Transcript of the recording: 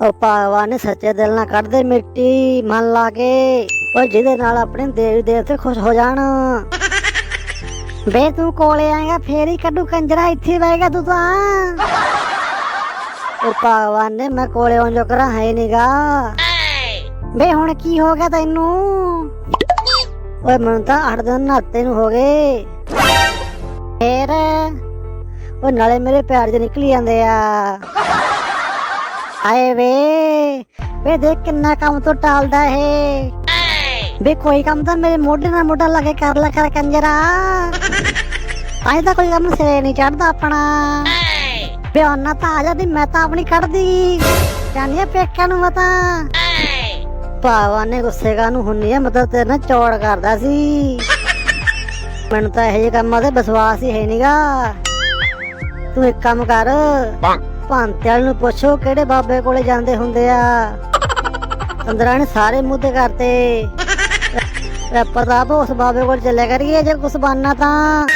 ਉਹ ਭਗਵਾਨ ਨੇ ਸੱਚੇ ਦਿਲ ਨਾਲ ਕੱਢ ਦੇ ਮਿੱਟੀ, ਮਨ ਲਾ ਕੇ। ਉਹ ਜਿਹਦੇ ਨਾਲ ਆਪਣੇ ਦੇਵੀ ਦੇਵਤੇ ਖੁਸ਼ ਹੋ ਜਾਣ। ਬੇ ਤੂੰ ਕੋਲੇ ਆਏਗਾ, ਫੇਰ ਹੀ ਕੱਢੂ ਕੰਜਰਾ, ਇੱਥੇ ਬਹਿਗਾ ਤੂੰ ਤਾਂ। ਉਹ ਭਗਵਾਨ ਨੇ, ਮੈਂ ਕੋਲੇ ਆਉਣ ਜੋ ਕਰਾਂ, ਹੈ ਨੀਗਾ। ਬੇ ਹੁਣ ਕੀ ਹੋ ਗਿਆ ਤੈਨੂੰ? ਓਏ ਮੈਨੂੰ ਤਾਂ ਅੱਠ ਦਿਨ ਨਾਤੇ ਨੂੰ ਹੋ ਗਏ। ਫੇਰ? ਉਹ ਨਾਲੇ ਮੇਰੇ ਪੈਰ 'ਚ ਨਿਕਲੀ ਜਾਂਦੇ ਆ। ਆਏ ਵੇ। ਵੇ ਦੇਖ ਕਿੰਨਾ ਕੰਮ ਤੋਂ ਟਾਲਦਾ ਇਹ। ਵੇ ਕੋਈ ਕੰਮ ਤਾਂ ਮੇਰੇ ਮੋਢੇ ਨਾਲ ਮੋਢਾ ਲਾ ਕੇ ਕਰ ਲੈ ਕਰ ਕੰਜਰਾ। ਆਏ ਤਾਂ ਕੋਈ ਕੰਮ ਸਿਰੇ ਨਹੀਂ ਚੜਦਾ ਆਪਣਾ। ਵੇ ਉਹਨਾਂ ਤਾਂ ਆ ਜਾਂਦੀ ਮੈਂ ਤਾਂ ਆਪਣੀ ਕੱਢਦੀ ਜਾਨੀ ਪੇਕਿਆਂ ਨੂੰ ਮਤਾ ਭਾਵਾ ਨੇ ਗੁੱਸੇ ਕਾ ਨੂੰ ਹੁੰਨੀ ਆ, ਮਤਲਬ ਤੇਰੇ ਨਾਲ ਚੌੜ ਕਰਦਾ ਸੀ। ਮੈਨੂੰ ਤਾਂ ਇਹ ਜਿਹੇ ਕੰਮਾਂ ਤੇ ਵਿਸ਼ਵਾਸ ਹੀ ਹੈ ਨੀਗਾ ਤੂੰ ਇੱਕ ਕੰਮ ਕਰ। ਭਾਂਤਿਆਂ ਨੂੰ ਪੁੱਛੋ ਕਿਹੜੇ ਬਾਬੇ ਕੋਲੇ ਜਾਂਦੇ ਹੁੰਦੇ ਆ। ਅੰਦਰਾਂ ਨੇ ਸਾਰੇ ਮੁੱਦੇ ਕਰਤੇ। ਪ੍ਰਤਾਪ ਉਸ ਬਾਬੇ ਕੋਲ ਚੱਲਿਆ ਕਰੀਏ, ਜੇ ਕੁਛ ਬਣਨਾ ਤਾਂ।